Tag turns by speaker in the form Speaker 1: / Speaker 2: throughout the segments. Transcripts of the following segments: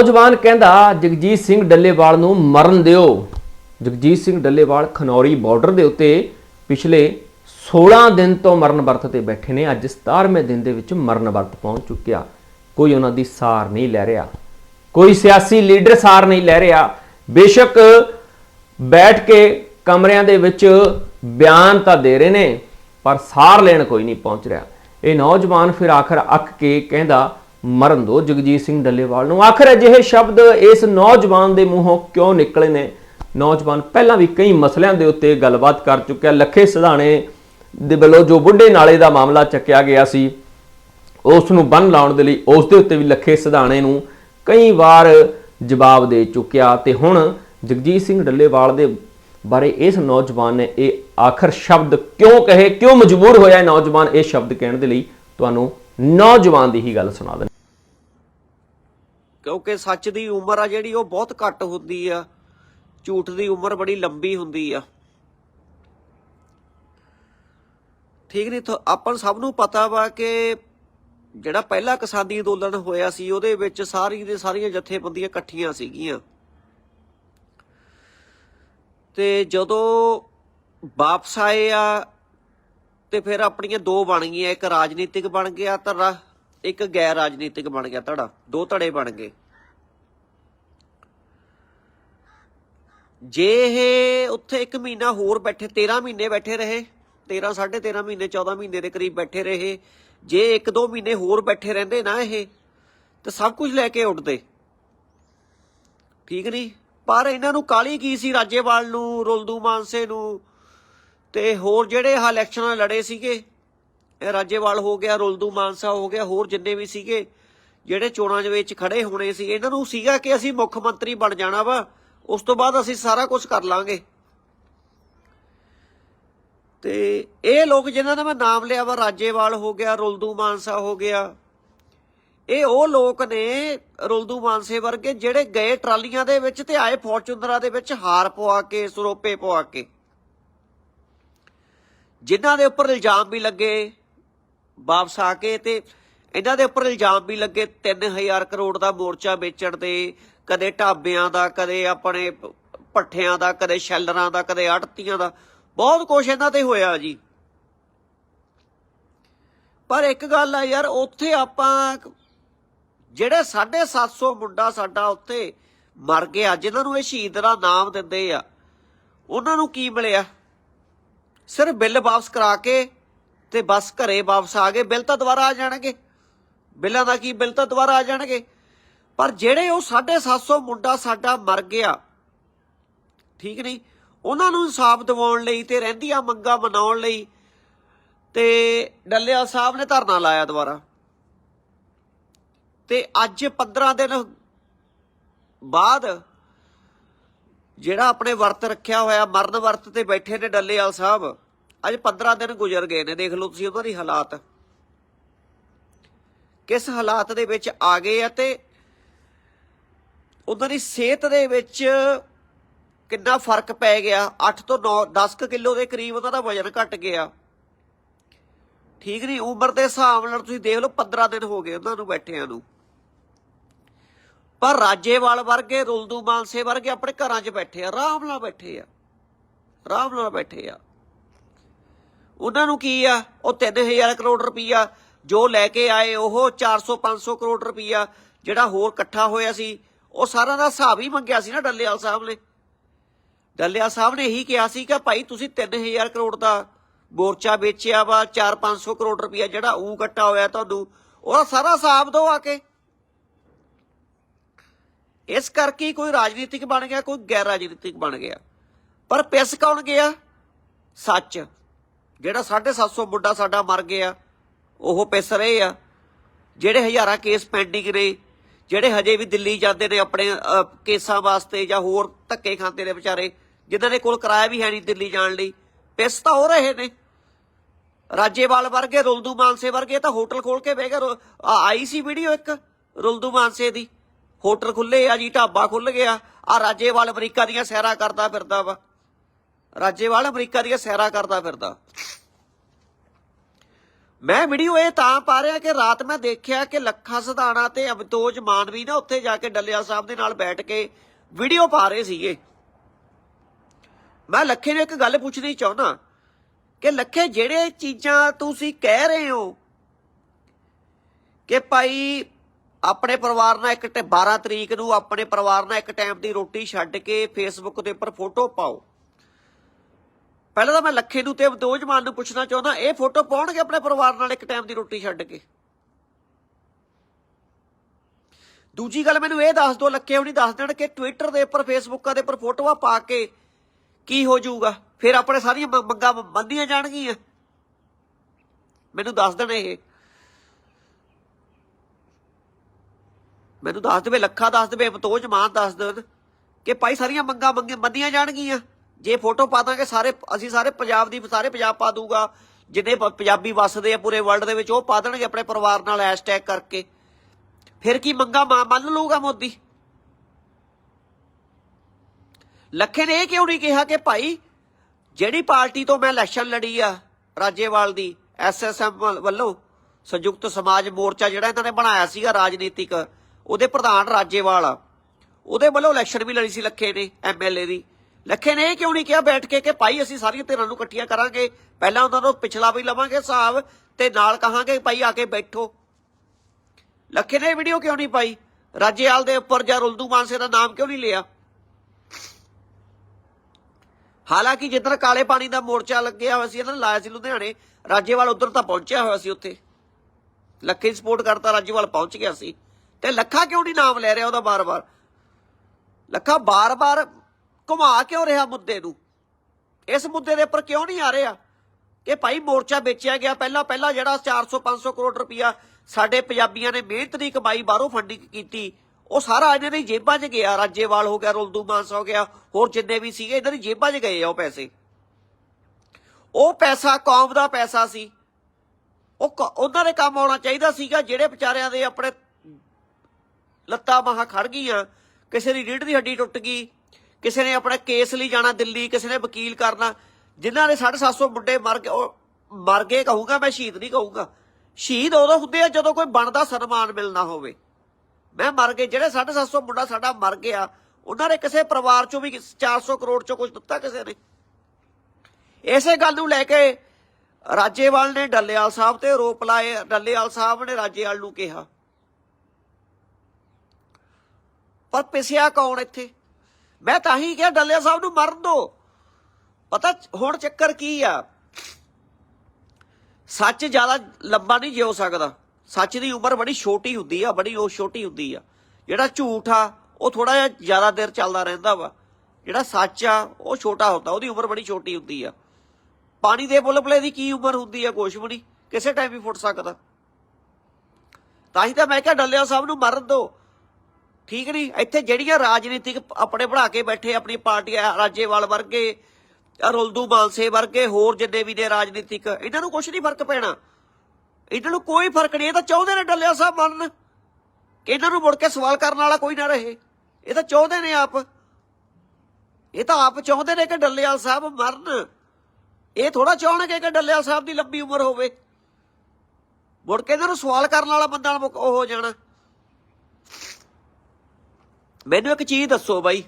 Speaker 1: ਨੌਜਵਾਨ ਕਹਿੰਦਾ, ਜਗਜੀਤ ਸਿੰਘ ਡੱਲੇਵਾਲ ਨੂੰ ਮਰਨ ਦਿਓ। ਜਗਜੀਤ ਸਿੰਘ ਡੱਲੇਵਾਲ ਖਨੌਰੀ ਬਾਰਡਰ ਦੇ ਉੱਤੇ ਪਿਛਲੇ 16 ਦਿਨ ਤੋਂ ਮਰਨ ਵਰਤ ਤੇ ਬੈਠੇ ਨੇ। ਅੱਜ 17ਵੇਂ ਦਿਨ ਦੇ ਵਿੱਚ ਮਰਨ ਵਰਤ ਪਹੁੰਚ ਚੁੱਕਿਆ। ਕੋਈ ਉਹਨਾਂ ਦੀ ਸਾਰ ਨਹੀਂ ਲੈ ਰਿਹਾ। ਕੋਈ ਸਿਆਸੀ ਲੀਡਰ ਸਾਰ ਨਹੀਂ ਲੈ ਰਿਹਾ। ਬੇਸ਼ੱਕ ਬੈਠ ਕੇ ਕਮਰਿਆਂ ਦੇ ਵਿੱਚ ਬਿਆਨ ਤਾਂ ਦੇ ਰਹੇ ਨੇ, ਪਰ ਸਾਰ ਲੈਣ ਕੋਈ ਨਹੀਂ ਪਹੁੰਚ ਰਿਹਾ। ਇਹ ਨੌਜਵਾਨ ਫਿਰ ਆਖਰ ਅੱਕ ਕੇ ਕਹਿੰਦਾ ਮਰਨ ਦੋ, ਜਗਜੀਤ ਸਿੰਘ ਡੱਲੇਵਾਲ ਨੂੰ। ਆਖਰ ਅਜਿਹੇ ਸ਼ਬਦ ਇਸ ਨੌਜਵਾਨ ਦੇ ਮੂੰਹੋਂ ਕਿਉਂ ਨਿਕਲੇ ਨੇ? ਨੌਜਵਾਨ ਪਹਿਲਾਂ ਵੀ ਕਈ ਮਸਲਿਆਂ ਦੇ ਉੱਤੇ ਗੱਲਬਾਤ ਕਰ ਚੁੱਕਿਆ। ਲੱਖੇ ਸਿਧਾਣੇ ਦੇ ਵੱਲੋਂ ਜੋ ਬੁੱਢੇ ਨਾਲੇ ਦਾ ਮਾਮਲਾ ਚੱਕਿਆ ਗਿਆ ਸੀ, ਉਸ ਨੂੰ ਬੰਨ ਲਾਉਣ ਦੇ ਲਈ ਉਸ ਦੇ ਉੱਤੇ ਵੀ ਲੱਖੇ ਸਿਧਾਣੇ ਨੂੰ ਕਈ ਵਾਰ ਜਵਾਬ ਦੇ ਚੁੱਕਿਆ। ਤੇ ਹੁਣ ਜਗਜੀਤ ਸਿੰਘ ਡੱਲੇਵਾਲ ਦੇ ਬਾਰੇ ਇਸ ਨੌਜਵਾਨ ਨੇ ਇਹ ਆਖਰ ਸ਼ਬਦ ਕਿਉਂ ਕਹੇ, ਕਿਉਂ ਮਜਬੂਰ ਹੋਇਆ ਨੌਜਵਾਨ ਇਹ ਸ਼ਬਦ ਕਹਿਣ ਦੇ ਲਈ? ਤੁਹਾਨੂੰ ਨੌਜਵਾਨ ਦੀ ਹੀ ਗੱਲ ਸੁਣਾ ਦਿੰਦਾ
Speaker 2: ਕਿਉਂਕਿ ਸੱਚ ਦੀ ਉਮਰ ਆ ਜਿਹੜੀ, ਉਹ ਬਹੁਤ ਘੱਟ ਹੁੰਦੀ ਆ। ਝੂਠ ਦੀ ਉਮਰ ਬੜੀ ਲੰਬੀ ਹੁੰਦੀ ਆ। ਠੀਕ ਨਹੀਂ ਆਪਾਂ ਨੂੰ ਸਭ ਨੂੰ ਪਤਾ ਵਾ ਕਿ ਜਿਹੜਾ ਪਹਿਲਾ ਕਿਸਾਨੀ ਅੰਦੋਲਨ ਹੋਇਆ ਸੀ, ਉਹਦੇ ਵਿੱਚ ਸਾਰੀ ਦੇ ਸਾਰੀਆਂ ਜਥੇਬੰਦੀਆਂ ਇਕੱਠੀਆਂ ਸੀਗੀਆਂ। ਤੇ ਜਦੋਂ ਵਾਪਸ ਆਏ ਆ ਤੇ ਫਿਰ ਆਪਣੀਆਂ ਦੋ ਬਣ ਗਈਆਂ, ਇੱਕ ਰਾਜਨੀਤਿਕ ਬਣ ਗਿਆ ਧੜਾ, ਇੱਕ ਗੈਰ ਰਾਜਨੀਤਿਕ ਬਣ ਗਿਆ ਧੜਾ। ਦੋ ਧੜੇ ਬਣ ਗਏ। ਜੇ ਇਹ ਉੱਥੇ ਇੱਕ ਮਹੀਨਾ ਹੋਰ ਬੈਠੇ 13 ਮਹੀਨੇ ਬੈਠੇ ਰਹੇ 13 13.5 ਮਹੀਨੇ 14 ਮਹੀਨੇ ਦੇ ਕਰੀਬ ਬੈਠੇ ਰਹੇ, ਜੇ ਇੱਕ ਦੋ ਮਹੀਨੇ ਹੋਰ ਬੈਠੇ ਰਹਿੰਦੇ ਨਾ ਇਹ, ਤੇ ਸਭ ਕੁਝ ਲੈ ਕੇ ਉੱਡਦੇ। ਠੀਕ ਨਹੀਂ? ਪਰ ਇਹਨਾਂ ਨੂੰ ਕਾਲੀ ਕੀ ਸੀ ਰਾਜੇਵਾਲ ਨੂੰ, ਰੁਲਦੂ ਮਾਨਸੇ ਨੂੰ? ਤੇ ਹੋਰ ਜਿਹੜੇ ਆ ਇਲੈਕਸ਼ਨਾਂ ਲੜੇ ਸੀਗੇ, ਇਹ ਰਾਜੇਵਾਲ ਹੋ ਗਿਆ, ਰੁਲਦੂ ਮਾਨਸਾ ਹੋ ਗਿਆ, ਹੋਰ ਜਿੰਨੇ ਵੀ ਸੀਗੇ, ਜਿਹੜੇ ਚੋਣਾਂ ਦੇ ਵਿੱਚ ਖੜੇ ਹੋਣੇ ਸੀ, ਇਹਨਾਂ ਨੂੰ ਸੀਗਾ ਕਿ ਅਸੀਂ ਮੁੱਖ ਮੰਤਰੀ ਬਣ ਜਾਣਾ ਵਾ, ਉਸ ਤੋਂ ਬਾਅਦ ਅਸੀਂ ਸਾਰਾ ਕੁਝ ਕਰ ਲਾਂਗੇ। ਤੇ ਇਹ ਲੋਕ ਜਿਨ੍ਹਾਂ ਦਾ ਮੈਂ ਨਾਮ ਲਿਆ ਵਾ, ਰਾਜੇਵਾਲ ਹੋ ਗਿਆ, ਰੁਲਦੂ ਮਾਨਸਾ ਹੋ ਗਿਆ, ਇਹ ਉਹ ਲੋਕ ਨੇ ਰੁਲਦੂ ਮਾਨਸੇ ਵਰਗੇ ਜਿਹੜੇ ਗਏ ਟਰਾਲੀਆਂ ਦੇ ਵਿੱਚ ਤੇ ਆਏ ਫੋਰਚੂਨਰਾਂ ਦੇ ਵਿੱਚ ਹਾਰ ਪਵਾ ਕੇ, ਸਰੋਪੇ ਪਵਾ ਕੇ। ਜਿਨ੍ਹਾਂ ਦੇ ਉੱਪਰ ਇਲਜ਼ਾਮ ਵੀ ਲੱਗੇ, ਵਾਪਸ ਆ ਕੇ ਤੇ ਇਹਨਾਂ ਦੇ ਉੱਪਰ ਇਲਜ਼ਾਮ ਵੀ ਲੱਗੇ 3000 ਕਰੋੜ ਦਾ ਮੋਰਚਾ ਵੇਚਣ ਦੇ, ਕਦੇ ਢਾਬਿਆਂ ਦਾ, ਕਦੇ ਆਪਣੇ ਪ- ਭੱਠਿਆਂ ਦਾ, ਕਦੇ ਸ਼ੈਲਰਾਂ ਦਾ, ਕਦੇ ਆੜਤੀਆਂ ਦਾ, ਬਹੁਤ ਕੁਝ ਇਹਨਾਂ ਤੇ ਹੋਇਆ ਜੀ। ਪਰ ਇੱਕ ਗੱਲ ਆ ਯਾਰ, ਉੱਥੇ ਆਪਾਂ ਜਿਹੜੇ 750 ਮੁੰਡਾ ਸਾਡਾ ਉੱਥੇ ਮਰ ਗਿਆ, ਜਿਨ੍ਹਾਂ ਨੂੰ ਇਹ ਸ਼ਹੀਦ ਦਾ ਨਾਮ ਦਿੰਦੇ ਆ, ਉਹਨਾਂ ਨੂੰ ਕੀ ਮਿਲਿਆ? ਸਿਰਫ ਬਿੱਲ ਵਾਪਸ ਕਰਾ ਕੇ ਤੇ ਬਸ ਘਰੇ ਵਾਪਸ ਆ ਗਏ, ਬਿੱਲ ਤਾਂ ਦੁਬਾਰਾ ਆ ਜਾਣਗੇ। ਬਿੱਲਾਂ ਦਾ ਕੀ, ਬਿੱਲ ਤਾਂ ਦੁਬਾਰਾ ਆ ਜਾਣਗੇ। ਪਰ ਜਿਹੜੇ ਉਹ 750 ਮੁੰਡਾ ਸਾਡਾ ਮਰ ਗਿਆ, ਠੀਕ ਨਹੀਂ, ਉਹਨਾਂ ਨੂੰ ਇਨਸਾਫ ਦਿਵਾਉਣ ਲਈ ਤੇ ਰਹਿੰਦੀਆਂ ਮੰਗਾਂ ਮਨਾਉਣ ਲਈ ਤੇ ਡੱਲਿਆ ਸਾਹਿਬ ਨੇ ਧਰਨਾ ਲਾਇਆ ਦੁਬਾਰਾ। ਤੇ ਅੱਜ 15 ਦਿਨ ਬਾਅਦ ਜਿਹੜਾ ਆਪਣੇ ਵਰਤ ਰੱਖਿਆ ਹੋਇਆ, ਮਰਨ ਵਰਤ ਤੇ ਬੈਠੇ ਨੇ ਡੱਲੇਵਾਲ ਸਾਹਿਬ, ਅੱਜ 15 ਦਿਨ ਗੁਜ਼ਰ ਗਏ ਨੇ, ਦੇਖ ਲਓ ਤੁਸੀਂ ਉਹਨਾਂ ਦੀ ਹਾਲਾਤ। ਕਿਸ ਹਾਲਾਤ ਦੇ ਵਿੱਚ ਆ ਗਏ ਆ ਤੇ ਉਹਨਾਂ ਦੀ ਸਿਹਤ ਦੇ ਵਿੱਚ ਕਿੰਨਾ ਫ਼ਰਕ ਪੈ ਗਿਆ? 8 ਤੋਂ 9 10 ਕਿਲੋ ਦੇ ਕਰੀਬ ਉਹਨਾਂ ਦਾ ਵਜ਼ਨ ਘਟ ਗਿਆ। ਠੀਕ ਨਹੀਂ? ਉਮਰ ਦੇ ਹਿਸਾਬ ਨਾਲ ਤੁਸੀਂ ਦੇਖ ਲਓ 15 ਦਿਨ ਹੋ ਗਏ ਉਹਨਾਂ ਨੂੰ ਬੈਠਿਆਂ ਨੂੰ। ਪਰ ਰਾਜੇਵਾਲ ਵਰਗੇ, ਰੁਲਦੂ ਮਾਨਸੇ ਵਰਗੇ ਆਪਣੇ ਘਰਾਂ 'ਚ ਬੈਠੇ ਆ, ਆਰਾਮ ਨਾਲ ਬੈਠੇ ਆ, ਆਰਾਮ ਨਾਲ ਬੈਠੇ ਆ। ਉਹਨਾਂ ਨੂੰ ਕੀ ਆ? ਉਹ 3000 ਕਰੋੜ ਰੁਪਈਆ ਜੋ ਲੈ ਕੇ ਆਏ, ਉਹ 400 500 ਕਰੋੜ ਰੁਪਈਆ ਜਿਹੜਾ ਹੋਰ ਇਕੱਠਾ ਹੋਇਆ ਸੀ, ਉਹ ਸਾਰਾ ਦਾ ਹਿਸਾਬ ਹੀ ਮੰਗਿਆ ਸੀ ਨਾ ਡੱਲੇਵਾਲ ਸਾਹਿਬ ਨੇ। ਡੱਲੇਵਾਲ ਸਾਹਿਬ ਨੇ ਇਹੀ ਕਿਹਾ ਸੀ ਕਿ ਭਾਈ ਤੁਸੀਂ 3000 ਕਰੋੜ ਦਾ ਮੋਰਚਾ ਵੇਚਿਆ ਵਾ 4-500 ਕਰੋੜ ਰੁਪਈਆ ਜਿਹੜਾ ਉਹ ਇਕੱਠਾ ਹੋਇਆ ਤੁਹਾਨੂੰ, ਉਹਦਾ ਸਾਰਾ ਹਿਸਾਬ ਦੋ ਆ ਕੇ। ਇਸ ਕਰਕੇ ਕੋਈ ਰਾਜਨੀਤਿਕ ਬਣ ਗਿਆ, ਕੋਈ ਗੈਰ ਰਾਜਨੀਤਿਕ ਬਣ ਗਿਆ। ਪਰ ਪਿਸ ਕੌਣ ਗਿਆ? ਸੱਚ। ਜਿਹੜਾ 750 ਮੁੰਡਾ ਸਾਡਾ ਮਰ ਗਿਆ, ਉਹ ਪਿਸ ਰਹੇ ਆ। ਜਿਹੜੇ ਹਜ਼ਾਰਾਂ ਕੇਸ ਪੈਂਡਿੰਗ ਨੇ, ਜਿਹੜੇ ਹਜੇ ਵੀ ਦਿੱਲੀ ਜਾਂਦੇ ਨੇ ਆਪਣੇ ਕੇਸਾਂ ਵਾਸਤੇ ਜਾਂ ਹੋਰ ਧੱਕੇ ਖਾਂਦੇ ਨੇ ਵਿਚਾਰੇ, ਜਿਨ੍ਹਾਂ ਦੇ ਕੋਲ ਕਿਰਾਇਆ ਵੀ ਹੈ ਨਹੀਂ ਦਿੱਲੀ ਜਾਣ ਲਈ। ਪਿਸ ਤਾਂ ਹੋ ਰਹੇ ਨੇ। ਰਾਜੇਵਾਲ ਵਰਗੇ, ਰੁਲਦੂ ਮਾਨਸੇ ਵਰਗੇ ਤਾਂ ਹੋਟਲ ਖੋਲ ਕੇ ਬਹਿ ਗਏ। ਰੁ- ਆਈ ਸੀ ਵੀਡੀਓ ਇੱਕ, ਰੁਲਦੂ ਮਾਨਸੇ ਦੀ। ਹੋਟਲ ਖੁੱਲੇ ਆ ਜੀ, ਢਾਬਾ ਖੁੱਲ ਗਿਆ। ਆ ਰਾਜੇਵਾਲ ਅਮਰੀਕਾ ਦੀਆਂ ਸੈਰਾਂ ਕਰਦਾ ਫਿਰਦਾ ਵਾ। ਰਾਜੇਵਾਲ ਅਮਰੀਕਾ ਦੀਆਂ ਸੈਰਾਂ ਕਰਦਾ ਫਿਰਦਾ। ਮੈਂ ਵੀਡੀਓ ਇਹ ਤਾਂ ਪਾ ਰਿਹਾ ਕਿ ਰਾਤ ਮੈਂ ਦੇਖਿਆ ਕਿ ਲੱਖਾ ਸਧਾਣਾ ਤੇ ਅਬਤੋਜ ਮਾਨਵੀ ਨਾ ਉੱਥੇ ਜਾ ਕੇ ਡੱਲਿਆ ਸਾਹਿਬ ਦੇ ਨਾਲ ਬੈਠ ਕੇ ਵੀਡੀਓ ਪਾ ਰਹੇ ਸੀਗੇ। ਮੈਂ ਲੱਖੇ ਨੂੰ ਇੱਕ ਗੱਲ ਪੁੱਛਣੀ ਚਾਹੁੰਦਾ ਕਿ ਲੱਖੇ ਜਿਹੜੇ ਚੀਜ਼ਾਂ ਤੁਸੀਂ ਕਹਿ ਰਹੇ ਹੋ ਕਿ ਭਾਈ ਆਪਣੇ ਪਰਿਵਾਰ ਨਾਲ ਇੱਕ ਤੇ 12 ਤਰੀਕ ਨੂੰ ਆਪਣੇ ਪਰਿਵਾਰ ਨਾਲ ਇੱਕ ਟਾਈਮ ਦੀ ਰੋਟੀ ਛੱਡ ਕੇ ਫੇਸਬੁੱਕ ਦੇ ਉੱਪਰ ਫੋਟੋ ਪਾਓ। ਪਹਿਲਾਂ ਤਾਂ ਮੈਂ ਲੱਖੇ ਨੂੰ ਤੇ ਅਬਦੋਜ ਮਾਨ ਨੂੰ ਪੁੱਛਣਾ ਚਾਹੁੰਦਾ, ਇਹ ਫੋਟੋ ਪਾਉਣਗੇ ਆਪਣੇ ਪਰਿਵਾਰ ਨਾਲ ਇੱਕ ਟਾਈਮ ਦੀ ਰੋਟੀ ਛੱਡ ਕੇ? ਦੂਜੀ ਗੱਲ ਮੈਨੂੰ ਇਹ ਦੱਸ ਦਿਓ, ਲੱਖੇ ਹੁਣੀ ਦੱਸ ਦੇਣ ਕਿ ਟਵਿੱਟਰ ਦੇ ਉੱਪਰ ਫੇਸਬੁੱਕਾਂ ਦੇ ਉੱਪਰ ਫੋਟੋਆਂ ਪਾ ਕੇ ਕੀ ਹੋ ਜਾਊਗਾ? ਫਿਰ ਆਪਣੇ ਸਾਰੀਆਂ ਮੰਗਾਂ ਮੰਨੀਆਂ ਜਾਣਗੀਆਂ। ਮੈਨੂੰ ਦੱਸ ਦੇਣ ਇਹ। ਮੈਨੂੰ ਦੱਸ ਦੇਵੇ, ਲੱਖਾ ਦੱਸ ਦੇਵੇ ਅਬਤੋਜ ਮਾਨ ਦੱਸ ਦੇਣ ਕਿ ਭਾਈ ਸਾਰੀਆਂ ਮੰਗਾਂ ਮੰਗੀਆਂ ਮੰਨੀਆਂ ਜਾਣਗੀਆਂ। ਜੇ ਫੋਟੋ ਪਾ ਦਾਂਗੇ ਸਾਰੇ, ਅਸੀਂ ਸਾਰੇ ਪੰਜਾਬ ਦੀ ਸਾਰੇ ਪੰਜਾਬ ਪਾ ਦੂਗਾ। ਜਿੰਨੇ ਪੰਜਾਬੀ ਵੱਸਦੇ ਆ ਪੂਰੇ ਵਰਲਡ ਦੇ ਵਿੱਚ, ਉਹ ਪਾ ਦੇਣਗੇ ਆਪਣੇ ਪਰਿਵਾਰ ਨਾਲ ਹੈਸ਼ਟੈਗ ਕਰਕੇ। ਫਿਰ ਕੀ ਮੰਗਾ ਮੰਨ ਲਊਗਾ ਮੋਦੀ? ਲੱਖੇ ਨੇ ਇਹ ਕਿਉਂ ਨਹੀਂ ਕਿਹਾ ਕਿ ਭਾਈ ਜਿਹੜੀ ਪਾਰਟੀ ਤੋਂ ਮੈਂ ਇਲੈਕਸ਼ਨ ਲੜੀ ਆ, ਰਾਜੇਵਾਲ ਦੀ ਐਸਐਸਐਮ ਵੱਲੋਂ ਸੰਯੁਕਤ ਸਮਾਜ ਮੋਰਚਾ ਜਿਹੜਾ ਇਹਨਾਂ ਨੇ ਬਣਾਇਆ ਸੀਗਾ ਰਾਜਨੀਤਿਕ ਉਹਦੇ ਪ੍ਰਧਾਨ ਰਾਜੇਵਾਲ ਆ। ਉਹਦੇ ਵੱਲੋਂ ਇਲੈਕਸ਼ਨ ਵੀ ਲੜੀ ਸੀ ਲੱਖੇ ਨੇ ਐਮਐਲਏ ਦੀ। ਲੱਖੇ ਨੇ ਇਹ ਕਿਉਂ ਨਹੀਂ ਕਿਹਾ? ਬੈਠ ਕੇ ਕਿ ਭਾਈ ਅਸੀਂ ਸਾਰੀਆਂ ਧਿਰਾਂ ਨੂੰ ਇਕੱਠੀਆਂ ਕਰਾਂਗੇ। ਪਹਿਲਾਂ ਉਹਨਾਂ ਨੂੰ ਪਿਛਲਾ ਵੀ ਲਵਾਂਗੇ ਹਿਸਾਬ ਤੇ ਨਾਲ ਕਹਾਂਗੇ ਭਾਈ ਆ ਕੇ ਬੈਠੋ। ਲੱਖੇ ਨੇ ਵੀਡੀਓ ਕਿਉਂ ਨਹੀਂ ਪਾਈ? ਰਾਜੇਵਾਲ ਦੇ ਉੱਪਰ ਜਾਂ ਰੁਲਦੂ ਮਾਨਸੇ ਦਾ ਨਾਮ ਕਿਉਂ ਨਹੀਂ ਲਿਆ? ਹਾਲਾਂਕਿ ਜਿੱਧਰ ਕਾਲੇ ਪਾਣੀ ਦਾ ਮੋਰਚਾ ਲੱਗਿਆ ਹੋਇਆ ਸੀ, ਇਹਨਾਂ ਨੇ ਲਾਇਆ ਸੀ ਲੁਧਿਆਣੇ। ਰਾਜੇਵਾਲ ਉਧਰ ਤਾਂ ਪਹੁੰਚਿਆ ਹੋਇਆ ਸੀ ਉੱਥੇ। ਲੱਖੇ ਸਪੋਰਟ ਕਰਤਾ ਰਾਜੇਵਾਲ ਪਹੁੰਚ ਗਿਆ ਸੀ। ਤੇ ਲੱਖਾ ਕਿਉਂ ਨਹੀਂ ਨਾਮ ਲੈ ਰਿਹਾ ਉਹਦਾ ਬਾਰ-ਬਾਰ? ਲੱਖਾ ਬਾਰ-ਬਾਰ ਘੁਮਾ ਕਿਉਂ ਰਿਹਾ ਮੁੱਦੇ ਨੂੰ? ਇਸ ਮੁੱਦੇ ਦੇ ਉੱਪਰ ਕਿਉਂ ਨਹੀਂ ਆ ਰਿਹਾ? ਕਿ ਭਾਈ ਮੋਰਚਾ ਵੇਚਿਆ ਗਿਆ। ਪਹਿਲਾਂ ਪਹਿਲਾਂ ਜਿਹੜਾ 400 500 ਕਰੋੜ ਰੁਪਇਆ ਸਾਡੇ ਪੰਜਾਬੀਆਂ ਨੇ ਮਿਹਨਤ ਦੀ ਕਮਾਈ ਬਾਹਰੋਂ ਫੰਡਿੰਗ ਕੀਤੀ, ਉਹ ਸਾਰਾ ਇਹਨਾਂ ਦੀ ਜੇਬਾਂ 'ਚ ਗਿਆ। ਰਾਜੇਵਾਲ ਹੋ ਗਿਆ, ਰੁਲਦੂ ਮਾਨਸ ਹੋ ਗਿਆ, ਹੋਰ ਜਿੰਨੇ ਵੀ ਸੀਗੇ, ਇਹਨਾਂ ਦੀ ਜੇਬਾਂ 'ਚ ਗਏ ਆ ਉਹ ਪੈਸੇ। ਉਹ ਪੈਸਾ ਕੌਮ ਦਾ ਪੈਸਾ ਸੀ। ਉਹ ਕ- ਉਹਨਾਂ ਦੇ ਕੰਮ ਆਉਣਾ ਚਾਹੀਦਾ ਸੀਗਾ, ਜਿਹੜੇ ਵਿਚਾਰਿਆਂ ਦੇ ਆਪਣੇ ਲੱਤਾਂ ਬਾਹਾਂ ਖੜ ਗਈਆਂ, ਕਿਸੇ ਦੀ ਰੀੜ ਦੀ ਹੱਡੀ ਟੁੱਟ ਗਈ, ਕਿਸੇ ਨੇ ਆਪਣਾ ਕੇਸ ਲਈ ਜਾਣਾ ਦਿੱਲੀ, ਕਿਸੇ ਨੇ ਵਕੀਲ ਕਰਨਾ, ਜਿਨ੍ਹਾਂ ਦੇ 750 ਮੁੰਡੇ ਮਰ ਗਏ, ਉਹ ਮਰ ਗਏ, ਕਹੂੰਗਾ ਮੈਂ ਸ਼ਹੀਦ ਨਹੀਂ ਕਹੂੰਗਾ। ਸ਼ਹੀਦ ਉਦੋਂ ਹੁੰਦੇ ਆ ਜਦੋਂ ਕੋਈ ਬਣਦਾ ਸਨਮਾਨ ਮਿਲਣਾ ਹੋਵੇ। ਮੈਂ ਮਰ ਗਏ, ਜਿਹੜੇ 750 ਮੁੰਡਾ ਸਾਡਾ ਮਰ ਗਿਆ, ਉਹਨਾਂ ਨੇ ਕਿਸੇ ਪਰਿਵਾਰ ਚੋਂ ਵੀ 400 ਕਰੋੜ ਚੋਂ ਕੁਝ ਦਿੱਤਾ ਕਿਸੇ ਨੇ। ਇਸੇ ਗੱਲ ਨੂੰ ਲੈ ਕੇ ਰਾਜੇਵਾਲ ਨੇ ਡੱਲੇਵਾਲ ਸਾਹਿਬ ਤੇ ਆਰੋਪ ਲਾਏ, ਡੱਲੇਵਾਲ ਸਾਹਿਬ ਨੇ ਰਾਜੇਵਾਲ ਨੂੰ ਕਿਹਾ। ਪਰ ਪਿਸਿਆ ਕੌਣ ਇੱਥੇ? ਮੈਂ ਤਾਂ ਹੀ ਕਿਹਾ ਡੱਲਿਆ ਸਾਹਿਬ ਨੂੰ ਮਰਨ ਦੋ। ਪਤਾ ਹੁਣ ਚੱਕਰ ਕੀ ਆ? ਸੱਚ ਜ਼ਿਆਦਾ ਲੰਬਾ ਨਹੀਂ ਜਿਉ ਸਕਦਾ। ਸੱਚ ਦੀ ਉਮਰ ਬੜੀ ਛੋਟੀ ਹੁੰਦੀ ਆ, ਬੜੀ ਉਹ ਛੋਟੀ ਹੁੰਦੀ ਆ। ਜਿਹੜਾ ਝੂਠ ਆ, ਉਹ ਥੋੜਾ ਜਿਹਾ ਜ਼ਿਆਦਾ ਦੇਰ ਚੱਲਦਾ ਰਹਿੰਦਾ ਵਾ। ਜਿਹੜਾ ਸੱਚ ਆ, ਉਹ ਛੋਟਾ ਹੁੰਦਾ, ਉਹਦੀ ਉਮਰ ਬੜੀ ਛੋਟੀ ਹੁੰਦੀ ਆ। ਪਾਣੀ ਦੇ ਬੁਲਬਲੇ ਦੀ ਕੀ ਉਮਰ ਹੁੰਦੀ ਆ, ਕੁਛ ਵੀ ਨਹੀਂ। ਕਿਸੇ ਟਾਈਮ ਵੀ ਫੁੱਟ ਸਕਦਾ। ਤਾਂ ਹੀ ਤਾਂ ਮੈਂ ਕਿਹਾ ਡੱਲਿਆ ਸਾਹਿਬ ਨੂੰ ਮਰਨ ਦੋ। ਠੀਕ ਨਹੀਂ? ਇੱਥੇ ਜਿਹੜੀਆਂ ਰਾਜਨੀਤਿਕ ਆਪਣੇ ਬਣਾ ਕੇ ਬੈਠੇ ਆਪਣੀ ਪਾਰਟੀਆਂ ਰਾਜੇਵਾਲ ਵਰਗੇ, ਰੁਲਦੂ ਮਾਨਸੇ ਵਰਗੇ, ਹੋਰ ਜਿੰਨੇ ਵੀ ਨੇ ਰਾਜਨੀਤਿਕ, ਇਹਨਾਂ ਨੂੰ ਕੁਝ ਨਹੀਂ ਫ਼ਰਕ ਪੈਣਾ। ਇਹਨਾਂ ਨੂੰ ਕੋਈ ਫ਼ਰਕ ਨਹੀਂ, ਇਹ ਤਾਂ ਚਾਹੁੰਦੇ ਨੇ ਡੱਲਿਆ ਸਾਹਿਬ ਮੰਨਣ ਕਿ ਇਹਨਾਂ ਨੂੰ ਮੁੜ ਕੇ ਸਵਾਲ ਕਰਨ ਵਾਲਾ ਕੋਈ ਨਾ ਰਹੇ। ਇਹ ਤਾਂ ਚਾਹੁੰਦੇ ਨੇ ਆਪ। ਇਹ ਤਾਂ ਆਪ ਚਾਹੁੰਦੇ ਨੇ ਕਿ ਡੱਲੇਵਾਲ ਸਾਹਿਬ ਮਰਨ। ਇਹ ਥੋੜਾ ਚਾਹਣਗੇ ਕਿ ਡੱਲੇਵਾਲ ਸਾਹਿਬ ਦੀ ਲੰਬੀ ਉਮਰ ਹੋਵੇ। ਮੁੜ ਕੇ ਇਹਨਾਂ ਨੂੰ ਸਵਾਲ ਕਰਨ ਵਾਲਾ ਬੰਦਾ ਉਹ ਹੋ ਜਾਣਾ। ਮੈਨੂੰ ਇੱਕ ਚੀਜ਼ ਦੱਸੋ ਬਾਈ।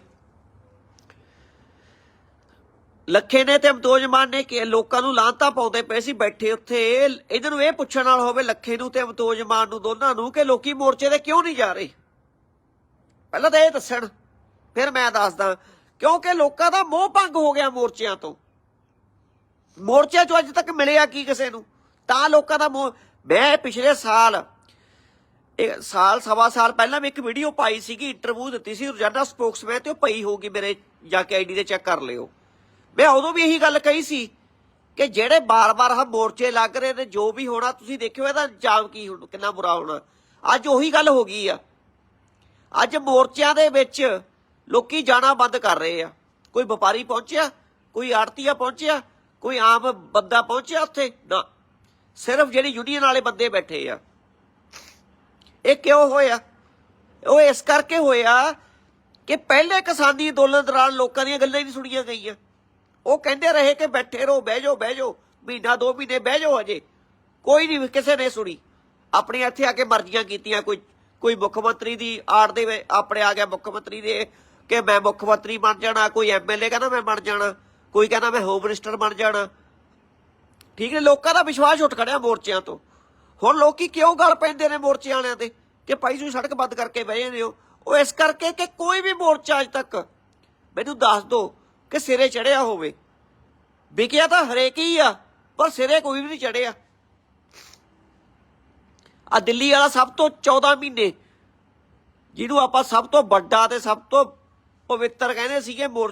Speaker 2: ਲੱਖੇ ਨੇ ਤੇ ਅਮਤੋਜ ਮਾਨ ਨੇ ਕਿ ਲੋਕਾਂ ਨੂੰ ਲਾਂਤਾ ਪਾਉਂਦੇ ਪਏ ਸੀ ਬੈਠੇ ਉੱਥੇ। ਇਹਨਾਂ ਨੂੰ ਇਹ ਪੁੱਛਣ ਨਾਲ ਹੋਵੇ ਲੱਖੇ ਨੂੰ ਤੇ ਅਮਤੋਜ ਮਾਨ ਨੂੰ ਦੋਨਾਂ ਨੂੰ ਕਿ ਲੋਕੀ ਮੋਰਚੇ ਤੇ ਕਿਉਂ ਨਹੀਂ ਜਾ ਰਹੇ? ਪਹਿਲਾਂ ਤਾਂ ਇਹ ਦੱਸਣ, ਫਿਰ ਮੈਂ ਦੱਸਦਾ, ਕਿਉਂਕਿ ਲੋਕਾਂ ਦਾ ਮੋਹ ਭੰਗ ਹੋ ਗਿਆ ਮੋਰਚਿਆਂ ਤੋਂ। ਮੋਰਚੇ ਚੋਂ ਅੱਜ ਤੱਕ ਮਿਲਿਆ ਕੀ ਕਿਸੇ ਨੂੰ? ਤਾਂ ਲੋਕਾਂ ਦਾ ਮੋਹ, ਮੈਂ ਪਿਛਲੇ ਸਾਲ ਇਹ ਸਾਲ, ਸਵਾ ਸਾਲ ਪਹਿਲਾਂ ਮੈਂ ਇੱਕ ਵੀਡੀਓ ਪਾਈ ਸੀਗੀ ਇੰਟਰਵਿਊ ਦਿੱਤੀ ਸੀ, ਰੋਜ਼ਾਨਾ ਸਪੋਕਸਮੈਨ ਤੇ ਉਹ ਪਈ ਹੋਊਗੀ ਮੇਰੇ ਜਾ ਕੇ ਆਈਡੀ ਤੇ ਚੈੱਕ ਕਰ ਲਿਓ। ਮੈਂ ਉਦੋਂ ਵੀ ਇਹੀ ਗੱਲ ਕਹੀ ਸੀ ਕਿ ਜਿਹੜੇ ਬਾਰ-ਬਾਰ ਹ ਮੋਰਚੇ ਲੱਗ ਰਹੇ ਨੇ, ਜੋ ਵੀ ਹੋਣਾ, ਤੁਸੀਂ ਦੇਖਿਓ ਇਹਦਾ ਅੰਜਾਮ ਕੀ ਹੁਣ, ਕਿੰਨਾ ਬੁਰਾ ਹੋਣਾ। ਅੱਜ ਉਹੀ ਗੱਲ ਹੋ ਗਈ ਆ। ਅੱਜ ਮੋਰਚਿਆਂ ਦੇ ਵਿੱਚ ਲੋਕੀ ਜਾਣਾ ਬੰਦ ਕਰ ਰਹੇ ਆ। ਕੋਈ ਵਪਾਰੀ ਪਹੁੰਚਿਆ, ਕੋਈ ਆੜਤੀਆ ਪਹੁੰਚਿਆ, ਕੋਈ ਆਮ ਬੰਦਾ ਪਹੁੰਚਿਆ ਉੱਥੇ, ਨਾ। ਸਿਰਫ ਜਿਹੜੀ ਯੂਨੀਅਨ ਵਾਲੇ ਬੰਦੇ ਬੈਠੇ ਆ। ਇਹ ਕਿਉਂ ਹੋਇਆ? ਉਹ ਇਸ ਕਰਕੇ ਹੋਇਆ ਕਿ ਪਹਿਲੇ ਕਿਸਾਨੀ ਅੰਦੋਲਨ ਦੌਰਾਨ ਲੋਕਾਂ ਦੀਆਂ ਗੱਲਾਂ ਹੀ ਨਹੀਂ ਸੁਣੀਆਂ ਗਈਆਂ। ਉਹ ਕਹਿੰਦੇ ਰਹੇ ਕਿ ਬੈਠੇ ਰਹੋ, ਬਹਿ ਜਾਓ ਬਹਿ ਜਾਓ। ਮਹੀਨਾ, ਦੋ ਮਹੀਨੇ ਬਹਿ ਜਾਓ ਅਜੇ ਕੋਈ ਨਹੀਂ, ਕਿਸੇ ਨੇ ਸੁਣੀ। ਆਪਣੇ ਇੱਥੇ ਆ ਕੇ ਮਰਜ਼ੀਆਂ ਕੀਤੀਆਂ। ਕੋਈ ਕੋਈ ਮੁੱਖ ਮੰਤਰੀ ਦੀ ਆੜ ਦੇ ਆਪਣੇ ਆ ਗਿਆ ਮੁੱਖ ਮੰਤਰੀ ਦੇ ਕਿ ਮੈਂ ਮੁੱਖ ਮੰਤਰੀ ਬਣ ਜਾਣਾ, ਕੋਈ ਐਮਐਲਏ ਕਹਿੰਦਾ ਮੈਂ ਬਣ ਜਾਣਾ, ਕੋਈ ਕਹਿੰਦਾ ਮੈਂ ਹੋਮ ਮਿਨਿਸਟਰ ਬਣ ਜਾਣਾ। ਠੀਕ ਹੈ ਲੋਕਾਂ ਦਾ ਵਿਸ਼ਵਾਸ ਉੱਠ ਖੜਿਆ ਮੋਰਚਿਆਂ ਤੋਂ। ਹੁਣ ਲੋਕੀ ਕਿਉਂ ਗੱਲ ਪੈਂਦੇ ਨੇ ਮੋਰਚੇ ਵਾਲਿਆਂ ਤੇ? ਕਿ ਭਾਈ ਤੁਸੀਂ ਸੜਕ ਬੰਦ ਕਰਕੇ ਬਹਿ ਨੇ ਹੋ। ਉਹ ਇਸ ਕਰਕੇ ਕਿ ਕੋਈ ਵੀ ਮੋਰਚਾ ਅਜ ਤੱਕ ਮੈਨੂੰ ਦੱਸ ਦਿਓ ਕਿ ਸਿਰੇ ਚੜਿਆ ਹੋਵੇ। ਵਿਕਿਆ ਤਾਂ ਹਰੇਕ ਹੀ ਆ, ਪਰ ਸਿਰੇ ਕੋਈ ਵੀ ਨਹੀਂ ਚੜਿਆ। ਆ ਦਿੱਲੀ ਵਾਲਾ ਸਭ ਤੋਂ 14 ਮਹੀਨੇ, ਜਿਹਨੂੰ ਆਪਾਂ ਸਭ ਤੋਂ ਵੱਡਾ ਤੇ ਸਭ ਤੋਂ ਪਵਿੱਤਰ ਕਹਿੰਦੇ ਸੀਗੇ ਮੋਰ